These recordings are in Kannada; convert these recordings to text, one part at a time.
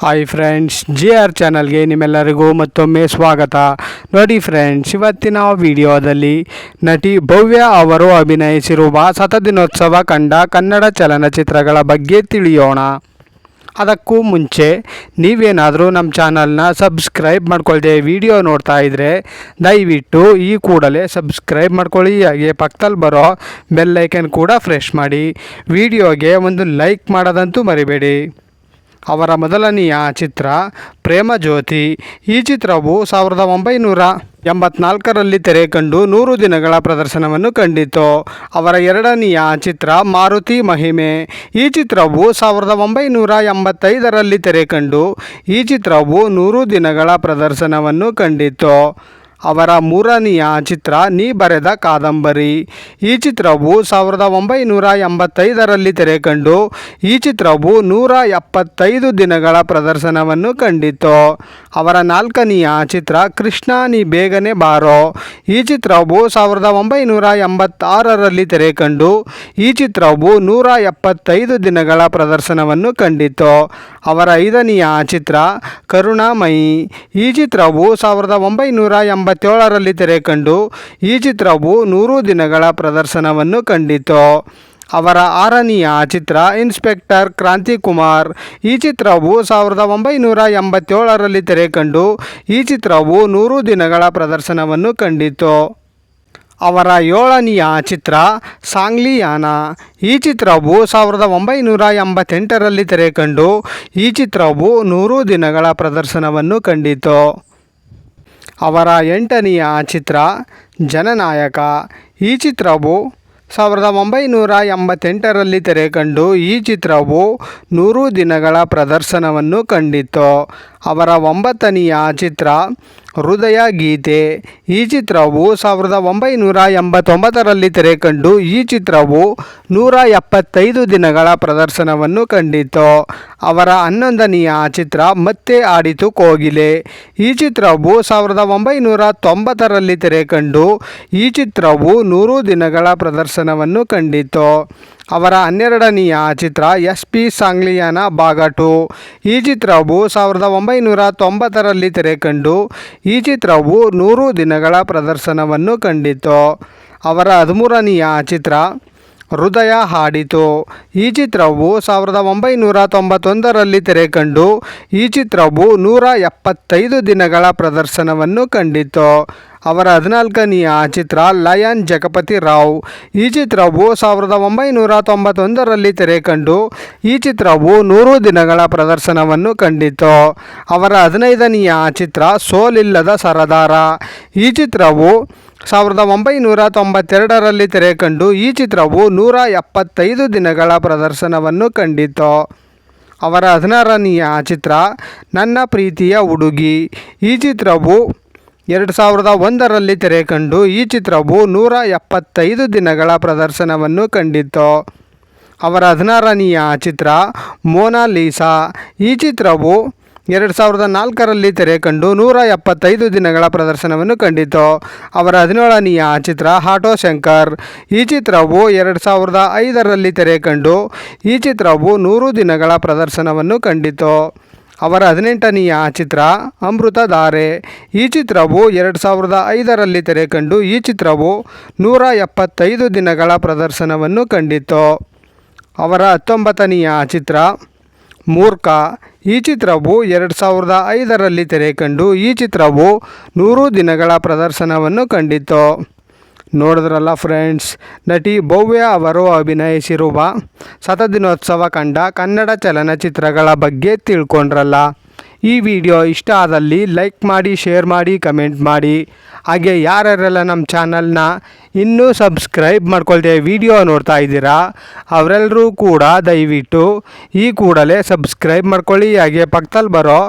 ಹಾಯ್ ಫ್ರೆಂಡ್ಸ್ ಜಿ ಆರ್ ಚಾನಲ್ಗೆ ನಿಮ್ಮೆಲ್ಲರಿಗೂ ಮತ್ತೊಮ್ಮೆ ಸ್ವಾಗತ. ನೋಡಿ ಫ್ರೆಂಡ್ಸ್ ಇವತ್ತಿನ ವಿಡಿಯೋದಲ್ಲಿ ನಟಿ ಭವ್ಯ ಅವರು ಅಭಿನಯಿಸಿರುವ ಸತದಿನೋತ್ಸವ ಕಂಡ ಕನ್ನಡ ಚಲನಚಿತ್ರಗಳ ಬಗ್ಗೆ ತಿಳಿಯೋಣ. ಅದಕ್ಕೂ ಮುಂಚೆ ನೀವೇನಾದರೂ ನಮ್ಮ ಚಾನಲ್ನ ಸಬ್ಸ್ಕ್ರೈಬ್ ಮಾಡ್ಕೊಳ್ಳದೆ ವಿಡಿಯೋ ನೋಡ್ತಾ ಇದ್ದರೆ ದಯವಿಟ್ಟು ಈ ಕೂಡಲೇ ಸಬ್ಸ್ಕ್ರೈಬ್ ಮಾಡ್ಕೊಳ್ಳಿ, ಹಾಗೆ ಪಕ್ಕದಲ್ಲಿ ಬರೋ ಬೆಲ್ಲೈಕನ್ ಕೂಡ ಫ್ರೆಶ್ ಮಾಡಿ. ವಿಡಿಯೋಗೆ ಒಂದು ಲೈಕ್ ಮಾಡೋದಂತೂ ಮರಿಬೇಡಿ. ಅವರ ಮೊದಲನೆಯ ಚಿತ್ರ ಪ್ರೇಮ ಜ್ಯೋತಿ. ಈ ಚಿತ್ರವು ಸಾವಿರದ ಒಂಬೈನೂರ ಎಂಬತ್ನಾಲ್ಕರಲ್ಲಿ ತೆರೆ ಕಂಡು ನೂರು ದಿನಗಳ ಪ್ರದರ್ಶನವನ್ನು ಕಂಡಿತು ಅವರ ಎರಡನೆಯ ಚಿತ್ರ ಮಾರುತಿ ಮಹಿಮೆ. ಈ ಚಿತ್ರವು ಸಾವಿರದ ಒಂಬೈನೂರ ಎಂಬತ್ತೈದರಲ್ಲಿ ತೆರೆ ಕಂಡು ಈ ಚಿತ್ರವು ನೂರು ದಿನಗಳ ಪ್ರದರ್ಶನವನ್ನು ಕಂಡಿತು ಅವರ ಮೂರನೆಯ ಚಿತ್ರ ನೀ ಬರೆದ ಕಾದಂಬರಿ. ಈ ಚಿತ್ರವು ಸಾವಿರದ ಒಂಬೈನೂರ ಎಂಬತ್ತೈದರಲ್ಲಿ ತೆರೆ ಕಂಡು ಈ ಚಿತ್ರವು ನೂರ ಎಪ್ಪತ್ತೈದು ದಿನಗಳ ಪ್ರದರ್ಶನವನ್ನು ಕಂಡಿತು ಅವರ ನಾಲ್ಕನೆಯ ಚಿತ್ರ ಕೃಷ್ಣ ನೀ ಬೇಗನೆ ಬಾರೋ. ಈ ಚಿತ್ರವು ಸಾವಿರದ ಒಂಬೈನೂರ ಎಂಬತ್ತಾರರಲ್ಲಿ ತೆರೆ ಕಂಡು ಈ ಚಿತ್ರವು ನೂರ ಎಪ್ಪತ್ತೈದು ದಿನಗಳ ಪ್ರದರ್ಶನವನ್ನು ಕಂಡಿತು ಅವರ ಐದನೆಯ ಚಿತ್ರ ಕರುಣಾಮಯಿ. ಈ ಚಿತ್ರವು ಸಾವಿರದ ಒಂಬೈನೂರ ಎಂಬತ್ತೇಳರಲ್ಲಿ ತೆರೆ ಕಂಡು ಈ ಚಿತ್ರವು ನೂರು ದಿನಗಳ ಪ್ರದರ್ಶನವನ್ನು ಕಂಡಿತು. ಅವರ ಆರನೆಯ ಚಿತ್ರ ಇನ್ಸ್ಪೆಕ್ಟರ್ ಕ್ರಾಂತಿಕುಮಾರ್. ಈ ಚಿತ್ರವು ಸಾವಿರದ ಒಂಬೈನೂರ ಎಂಬತ್ತೇಳರಲ್ಲಿ ತೆರೆ ಕಂಡು ಈ ಚಿತ್ರವು ನೂರು ದಿನಗಳ ಪ್ರದರ್ಶನವನ್ನು ಕಂಡಿತು. ಅವರ ಏಳನೆಯ ಚಿತ್ರ ಸಾಂಗ್ಲಿಯಾನ. ಈ ಚಿತ್ರವು ಸಾವಿರದ ಒಂಬೈನೂರ ಎಂಬತ್ತೆಂಟರಲ್ಲಿ ತೆರೆ ಕಂಡು ಈ ಚಿತ್ರವು ನೂರು ದಿನಗಳ ಪ್ರದರ್ಶನವನ್ನು ಕಂಡಿತು. ಅವರ ಎಂಟನೆಯ ಚಿತ್ರ ಜನನಾಯಕ. ಈ ಚಿತ್ರವು ಸಾವಿರದ ಒಂಬೈನೂರ ಎಂಬತ್ತೆಂಟರಲ್ಲಿ ತೆರೆ ಕಂಡು ಈ ಚಿತ್ರವು ನೂರು ದಿನಗಳ ಪ್ರದರ್ಶನವನ್ನು ಕಂಡಿತ್ತು. ಅವರ ಒಂಬತ್ತನೆಯ ಚಿತ್ರ ಹೃದಯ ಗೀತೆ. ಈ ಚಿತ್ರವು ಸಾವಿರದ ಒಂಬೈನೂರ ಎಂಬತ್ತೊಂಬತ್ತರಲ್ಲಿ ತೆರೆ ಕಂಡು ಈ ಚಿತ್ರವು ನೂರ ಎಪ್ಪತ್ತೈದು ದಿನಗಳ ಪ್ರದರ್ಶನವನ್ನು ಕಂಡಿತು ಅವರ ಹನ್ನೊಂದನೆಯ ಚಿತ್ರ ಮತ್ತೆ ಆಡಿತು ಕೋಗಿಲೆ. ಈ ಚಿತ್ರವು ಸಾವಿರದ ಒಂಬೈನೂರ ತೊಂಬತ್ತರಲ್ಲಿ ತೆರೆ ಕಂಡು ಈ ಚಿತ್ರವು ನೂರು ದಿನಗಳ ಪ್ರದರ್ಶನವನ್ನು ಕಂಡಿತು ಅವರ ಹನ್ನೆರಡನೆಯ ಚಿತ್ರ ಎಸ್ ಪಿ ಸಾಂಗ್ಲಿಯಾನ ಭಾಗ ಟು. ಈ ಚಿತ್ರವು ಸಾವಿರದ ಒಂಬೈನೂರ ತೊಂಬತ್ತರಲ್ಲಿ ತೆರೆ ಕಂಡು ಈ ಚಿತ್ರವು ನೂರು ದಿನಗಳ ಪ್ರದರ್ಶನವನ್ನು ಕಂಡಿತು ಅವರ ಹದಿಮೂರನೆಯ ಚಿತ್ರ ಹೃದಯ ಹಾಡಿತು. ಈ ಚಿತ್ರವು ಸಾವಿರದ ಒಂಬೈನೂರ ತೊಂಬತ್ತೊಂದರಲ್ಲಿ ತೆರೆ ಕಂಡು ಈ ಚಿತ್ರವು ನೂರ ಎಪ್ಪತ್ತೈದು ದಿನಗಳ ಪ್ರದರ್ಶನವನ್ನು ಕಂಡಿತು ಅವರ ಹದಿನಾಲ್ಕನೆಯ ಚಿತ್ರ ಲಯನ್ ಜಗಪತಿ ರಾವ್. ಈ ಚಿತ್ರವು ಸಾವಿರದ ಒಂಬೈನೂರ ತೊಂಬತ್ತೊಂದರಲ್ಲಿ ತೆರೆ ಕಂಡು ಈ ಚಿತ್ರವು ನೂರು ದಿನಗಳ ಪ್ರದರ್ಶನವನ್ನು ಕಂಡಿತು. ಅವರ ಹದಿನೈದನೆಯ ಚಿತ್ರ ಸೋಲಿಲ್ಲದ ಸರದಾರ. ಈ ಚಿತ್ರವು ಸಾವಿರದ ಒಂಬೈನೂರ ತೊಂಬತ್ತೆರಡರಲ್ಲಿ ತೆರೆ ಕಂಡು ಈ ಚಿತ್ರವು ನೂರ ಎಪ್ಪತ್ತೈದು ದಿನಗಳ ಪ್ರದರ್ಶನವನ್ನು ಕಂಡಿತು. ಅವರ ಹದಿನಾರನೆಯ ಚಿತ್ರ ನನ್ನ ಪ್ರೀತಿಯ ಹುಡುಗಿ ಈ ಚಿತ್ರವು ಎರಡು ಸಾವಿರದ ಒಂದರಲ್ಲಿ ತೆರೆ ಕಂಡು ಈ ಚಿತ್ರವು ನೂರ ಎಪ್ಪತ್ತೈದು ದಿನಗಳ ಪ್ರದರ್ಶನವನ್ನು ಕಂಡಿತ್ತು. ಅವರ ಹದಿನಾರನೆಯ ಚಿತ್ರ ಮೋನಾಲೀಸಾ ಈ ಚಿತ್ರವು ಎರಡು ಸಾವಿರದ ನಾಲ್ಕರಲ್ಲಿ ತೆರೆ ಕಂಡು ನೂರ ಎಪ್ಪತ್ತೈದು ದಿನಗಳ ಪ್ರದರ್ಶನವನ್ನು ಕಂಡಿತು ಅವರ ಹದಿನೇಳನೆಯ ಚಿತ್ರ ಹಾಟೋ ಶಂಕರ್. ಈ ಚಿತ್ರವು ಎರಡು ಸಾವಿರದ ಐದರಲ್ಲಿ ತೆರೆ ಕಂಡು ಈ ಚಿತ್ರವು ನೂರು ದಿನಗಳ ಪ್ರದರ್ಶನವನ್ನು ಕಂಡಿತು ಅವರ ಹದಿನೆಂಟನೆಯ ಚಿತ್ರ ಅಮೃತಧಾರೆ ಈ ಚಿತ್ರವು ಎರಡು ಸಾವಿರದ ಐದರಲ್ಲಿ ತೆರೆ ಕಂಡು ಈ ಚಿತ್ರವು ನೂರ ಎಪ್ಪತ್ತೈದು ದಿನಗಳ ಪ್ರದರ್ಶನವನ್ನು ಕಂಡಿತು ಅವರ ಹತ್ತೊಂಬತ್ತನೆಯ ಚಿತ್ರ ಮೂರ್ಖ. ಈ ಚಿತ್ರವು ಎರಡು ಸಾವಿರದ ಐದರಲ್ಲಿ ತೆರೆ ಕಂಡು ಈ ಚಿತ್ರವು ನೂರು ದಿನಗಳ ಪ್ರದರ್ಶನವನ್ನು ಕಂಡಿತು ನೋಡಿದ್ರಲ್ಲ ಫ್ರೆಂಡ್ಸ್ ನಟಿ ಭವ್ಯ ಅವರು ಅಭಿನಯಿಸಿರುವ ಶತದಿನೋತ್ಸವ ಕಂಡ ಕನ್ನಡ ಚಲನಚಿತ್ರಗಳ ಬಗ್ಗೆ ತಿಳ್ಕೊಂಡ್ರಲ್ಲ. ಈ ವಿಡಿಯೋ ಇಷ್ಟ ಆದಲ್ಲಿ ಲೈಕ್ ಮಾಡಿ ಶೇರ್ ಮಾಡಿ ಕಮೆಂಟ್ ಮಾಡಿ. ಹಾಗೆ ಯಾರ್ಯಾರೆಲ್ಲ ನಮ್ಮ ಚಾನಲ್ನ ಇನ್ನೂ ಸಬ್ಸ್ಕ್ರೈಬ್ ಮಾಡ್ಕೊಳ್ದೆ ವಿಡಿಯೋ ನೋಡ್ತಾ ಇದ್ದೀರಾ ಅವರೆಲ್ಲರೂ ಕೂಡ ದಯವಿಟ್ಟು ಈ ಕೂಡಲೇ ಸಬ್ಸ್ಕ್ರೈಬ್ ಮಾಡ್ಕೊಳ್ಳಿ. ಹಾಗೆ ಪಕ್ಕದಲ್ಲಿ ಬರೋ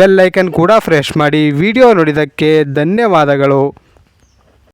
ಬೆಲ್ ಐಕನ್ ಕೂಡ ಫ್ರೆಶ್ ಮಾಡಿ. ವಿಡಿಯೋ ನೋಡಿದ್ದಕ್ಕೆ ಧನ್ಯವಾದಗಳು.